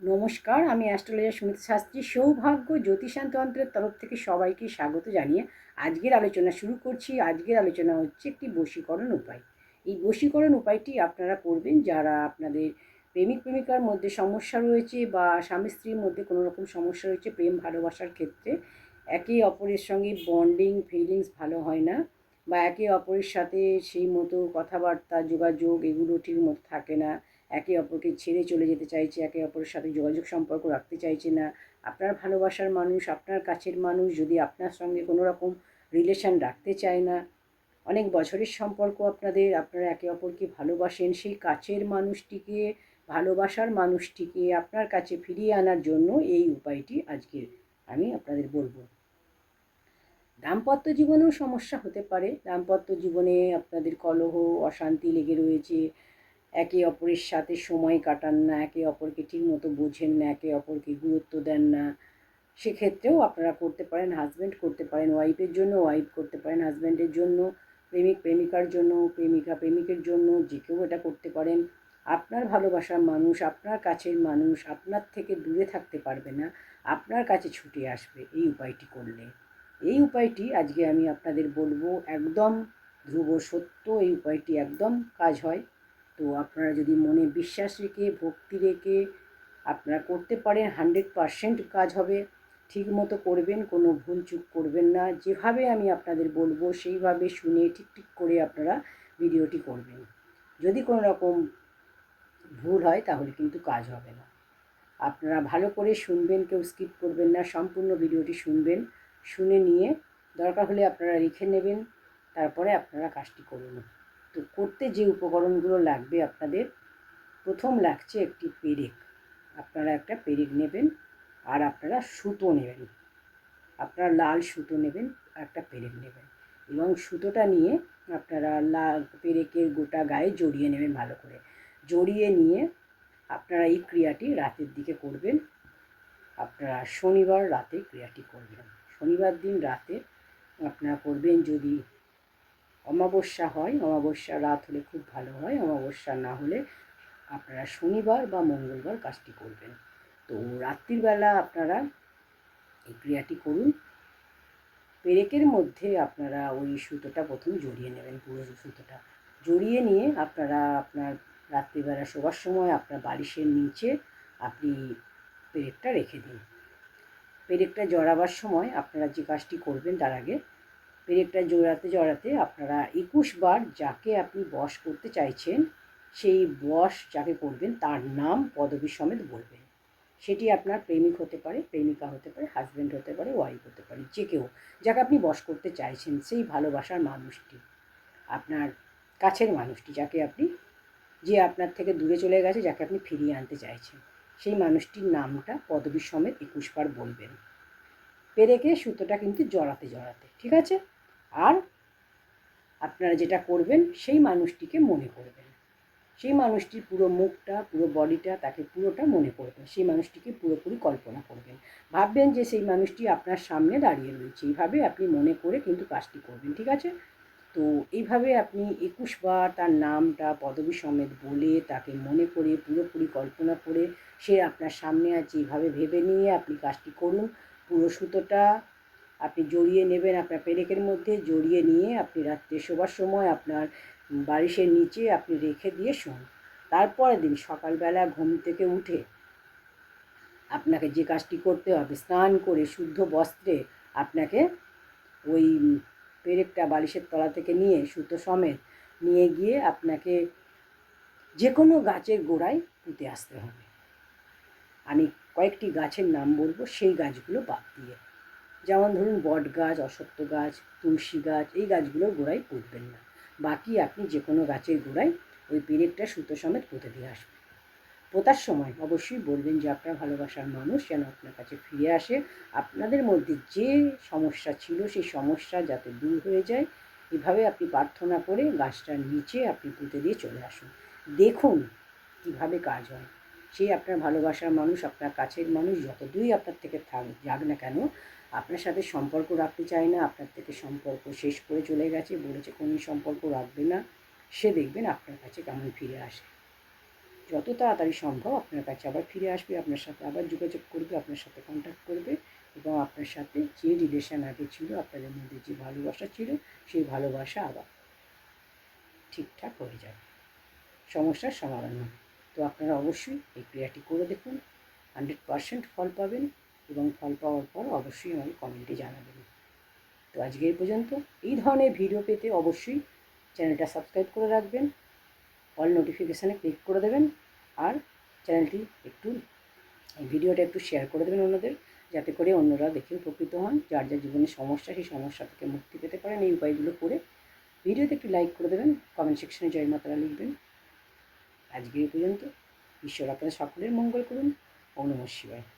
নমস্কার, আমি অ্যাস্ট্রোলজার সুমিত শাস্ত্রী, সৌভাগ্য জ্যোতিষান্তন্ত্রের তরফ থেকে সবাইকে স্বাগত জানিয়ে আজকের আলোচনা শুরু করছি। আজকের আলোচনা হচ্ছে একটি বশীকরণ উপায়। এই বশীকরণ উপায়টি আপনারা করবেন যারা আপনাদের প্রেমিক প্রেমিকার মধ্যে সমস্যা রয়েছে বা স্বামী স্ত্রীর মধ্যে কোনো রকম সমস্যা রয়েছে প্রেম ভালোবাসার ক্ষেত্রে, একে অপরের সঙ্গে বন্ডিং ফিলিংস ভালো হয় না বা একে অপরের সাথে সেই মতো কথাবার্তা, যোগাযোগ এগুলো ঠিক মতো থাকে না। একে অপরকে ছেড়ে চলে যেতে চাইছে, একে অপরের সাথে যোগাযোগ সম্পর্ক রাখতে চাইছে না। আপনার ভালোবাসার মানুষ, আপনার কাছের মানুষ যদি আপনার সঙ্গে কোনো রকম রিলেশন রাখতে চায় না, অনেক বছরের সম্পর্ক আপনাদের, আপনারা একে অপরকে ভালোবাসেন, সেই কাছের মানুষটিকে, ভালোবাসার মানুষটিকে আপনার কাছে ফিরিয়ে আনার জন্য এই উপায়টি আজকে আমি আপনাদের বলব। দাম্পত্য জীবনেও সমস্যা হতে পারে। দাম্পত্য জীবনে আপনাদের কলহ, অশান্তি লেগে রয়েছে। একে অপরের সাথে সময় কাটান না, একে অপরকে ঠিকমতো বোঝেন না, একে অপরকে গুরুত্ব দেন না। সেক্ষেত্রেও আপনারা করতে পারেন হাজব্যান্ড করতে পারেন ওয়াইফের জন্য ওয়াইফ করতে পারেন হাজব্যান্ডের জন্য, প্রেমিক, প্রেমিকার জন্য, প্রেমিকা, প্রেমিকের জন্য, যে কেউ এটা করতে পারেন। আপনার ভালোবাসার মানুষ, আপনার কাছের মানুষ, আপনার থেকে দূরে থাকতে পারবে না, আপনার কাছে ছুটে আসবে, এই উপায়টি করলে। এই উপায়টি আজকে আমি আপনাদের বলব, একদম ধ্রুব সত্য, এই উপায়টি একদম কাজ হয়। তো আপনারা যদি মনে বিশ্বাস রেখে, ভক্তি রেখে আপনারা করতে পারেন, হান্ড্রেড পারসেন্ট কাজ হবে। ঠিক মতো করবেন, কোনো ভুল চুক করবেন না। যেভাবে আমি আপনাদের বলব, সেইভাবে শুনে ঠিক ঠিক করে আপনারা ভিডিওটি করবেন। যদি কোনো রকম ভুল হয়, তাহলে কিন্তু কাজ হবে না। আপনারা ভালো করে শুনবেন, কেউ স্কিপ করবেন না, সম্পূর্ণ ভিডিওটি শুনবেন, শুনে নিয়ে দরকার হলে আপনারা লিখে নেবেন, তারপরে আপনারা কাজটি করুন করতে যে উপকরণগুলো লাগবে আপনাদের, প্রথম লাগছে একটি পেরেক। আপনারা একটা পেরেক নেবেন আর আপনারা সুতো নেবেন। আপনারা লাল সুতো নেবেন, একটা পেরেক নেবেন। এবং সুতোটা নিয়ে আপনারা লাল পেরেকের গোটা গায়ে জড়িয়ে নেবেন ভালো করে। জড়িয়ে নিয়ে আপনারা এই ক্রিয়াটি রাতের দিকে করবেন। আপনারা শনিবার রাতে ক্রিয়াটি করবেন। শনিবার দিন রাতে আপনারা করবেন যদি অমাবস্যা হয় অমাবস্যা রাত হলে খুব ভালো হয়, অমাবস্যা না হলে আপনারা শনিবার বা মঙ্গলবার কাজটি করবেন। তো রাত্রিবেলা আপনারা এই ক্রিয়াটি করুন। পেরেকের মধ্যে আপনারা ওই সুতোটা প্রথম জড়িয়ে নেবেন, পুরো সুতোটা। জড়িয়ে নিয়ে আপনারা আপনার রাত্রিবেলা শোবার সময় আপনার বালিশের নিচে আপনি পেরেকটা রেখে দিন। পেরেকটা জড়াবার সময় আপনারা যে কাজটি করবেন তার আগে পেরেকটা জোড়াতে জড়াতে আপনারা একুশ বার যাকে আপনি বশ করতে চাইছেন, সেই বশ যাকে করবেন, তার নাম পদবী সমেত বলবেন। সেটি আপনার প্রেমিক হতে পারে, প্রেমিকা হতে পারে হাজব্যান্ড হতে পারে ওয়াইফ হতে পারে, যে কেউ যাকে আপনি বশ করতে চাইছেন, সেই ভালোবাসার মানুষটি, আপনার কাছের মানুষটি যাকে আপনি, যে আপনার থেকে দূরে চলে গেছে, যাকে আপনি ফিরিয়ে আনতে চাইছেন, সেই মানুষটির নামটা পদবী সমেত একুশ বার বলবেন। পেরেকে সুতোটা কিন্তু জড়াতে জড়াতে, ঠিক আছে? আর আপনারা যেটা করবেন, সেই মানুষটিকে মনে করবেন। সেই মানুষটির পুরো মুখটা, পুরো বডিটা তাকে পুরোটা মনে করবেন। সেই মানুষটিকে পুরোপুরি কল্পনা করবেন। ভাববেন যে সেই মানুষটি আপনার সামনে দাঁড়িয়ে রয়েছে। এইভাবে আপনি মনে করে কিন্তু কাজটি করবেন, ঠিক আছে? তো এইভাবে আপনি একুশ বার তার নামটা, পদবী সমেত বলে তাকে মনে করে, পুরোপুরি কল্পনা করে সে আপনার সামনে আছে, এইভাবে ভেবে নিয়ে আপনি কাজটি করুন। পুরো সুতোটা আপনি জড়িয়ে নেবেন আপনার পেরেকের মধ্যে, জড়িয়ে নিয়ে আপনি রাত্রে শোবার সময় আপনার বালিশের নিচে আপনি রেখে দিয়ে শোন। তারপরের দিন সকালবেলা ঘুম থেকে উঠে আপনাকে যে কাজটি করতে হবে, স্নান করে শুদ্ধ বস্ত্রে আপনাকে ওই পেরেকটা বালিশের তলা থেকে নিয়ে, সুতো সমেত নিয়ে গিয়ে আপনাকে যে কোনো গাছের গোড়ায় পুঁতে আসতে হবে। আমি কয়েকটি গাছের নাম বলব, সেই গাছগুলো বাদ দিয়ে। যেমন ধরুন বট গাছ, অশ্বত্থ গাছ, তুলসী গাছ, এই গাছগুলোর গোড়ায় পুঁতবেন না। বাকি আপনি যে কোনো গাছের গোড়ায় ওই পেরেকটা সুতো সমেত পুঁতে দিয়ে আসবেন। পোতার সময় অবশ্যই বলবেন যে, আপনার ভালোবাসার মানুষ যেন আপনার কাছে ফিরে আসে। আপনাদের মধ্যে যে সমস্যা ছিল, সেই সমস্যা যাতে দূর হয়ে যায়। এভাবে আপনি প্রার্থনা করে গাছটার নিচে আপনি পুঁতে দিয়ে চলে আসুন। দেখুন কীভাবে কাজ হয়। সেই আপনার ভালোবাসার মানুষ, আপনার কাছের মানুষ যতদূরই আপনার থেকে থাক, যাক না কেন, আপনার সাথে সম্পর্ক রাখতে চায় না। আপনার থেকে সম্পর্ক শেষ করে চলে গেছে, বলেছে কোনো সম্পর্ক রাখবে না। সে দেখবেন আপনার কাছে কেমন ফিরে আসে। যত তাড়াতাড়ি সম্ভব আপনার কাছে আবার ফিরে আসবে, আপনার সাথে আবার যোগাযোগ করবে, আপনার সাথে কন্ট্যাক্ট করবে এবং আপনার সাথে যে রিলেশন আগে ছিল, আপনাদের মধ্যে যে ভালোবাসা ছিল, সেই ভালোবাসা আবার ঠিকঠাক হয়ে যাবে। সমস্যার সমাধান হবে। তো আপনারা অবশ্যই এই ক্রিয়াটি করে দেখুন। হান্ড্রেড পারসেন্ট ফল পাবেন এবং ফল পাওয়ার পর অবশ্যই আমাকে কমেন্টে জানাবেন। তো আজকে এই পর্যন্ত। এই ধরনের ভিডিও পেতে অবশ্যই চ্যানেলটা সাবস্ক্রাইব করে রাখবেন অল নোটিফিকেশানে ক্লিক করে দেবেন আর চ্যানেলটি একটু ভিডিওটা একটু শেয়ার করে দেবেন অন্যদের, যাতে করে অন্যরা দেখে উপকৃত হন, যার যার জীবনে সমস্যা, সেই সমস্যা থেকে মুক্তি পেতে পারেন। এই উপায়গুলো করে ভিডিওতে একটু লাইক করে দেবেন কমেন্ট সেকশনে জয় মাতারা লিখবেন। আজকে পর্যন্ত। ঈশ্বর আপনার সকলের মঙ্গল করুন। অনুমশিবায় নমঃ শিবায়।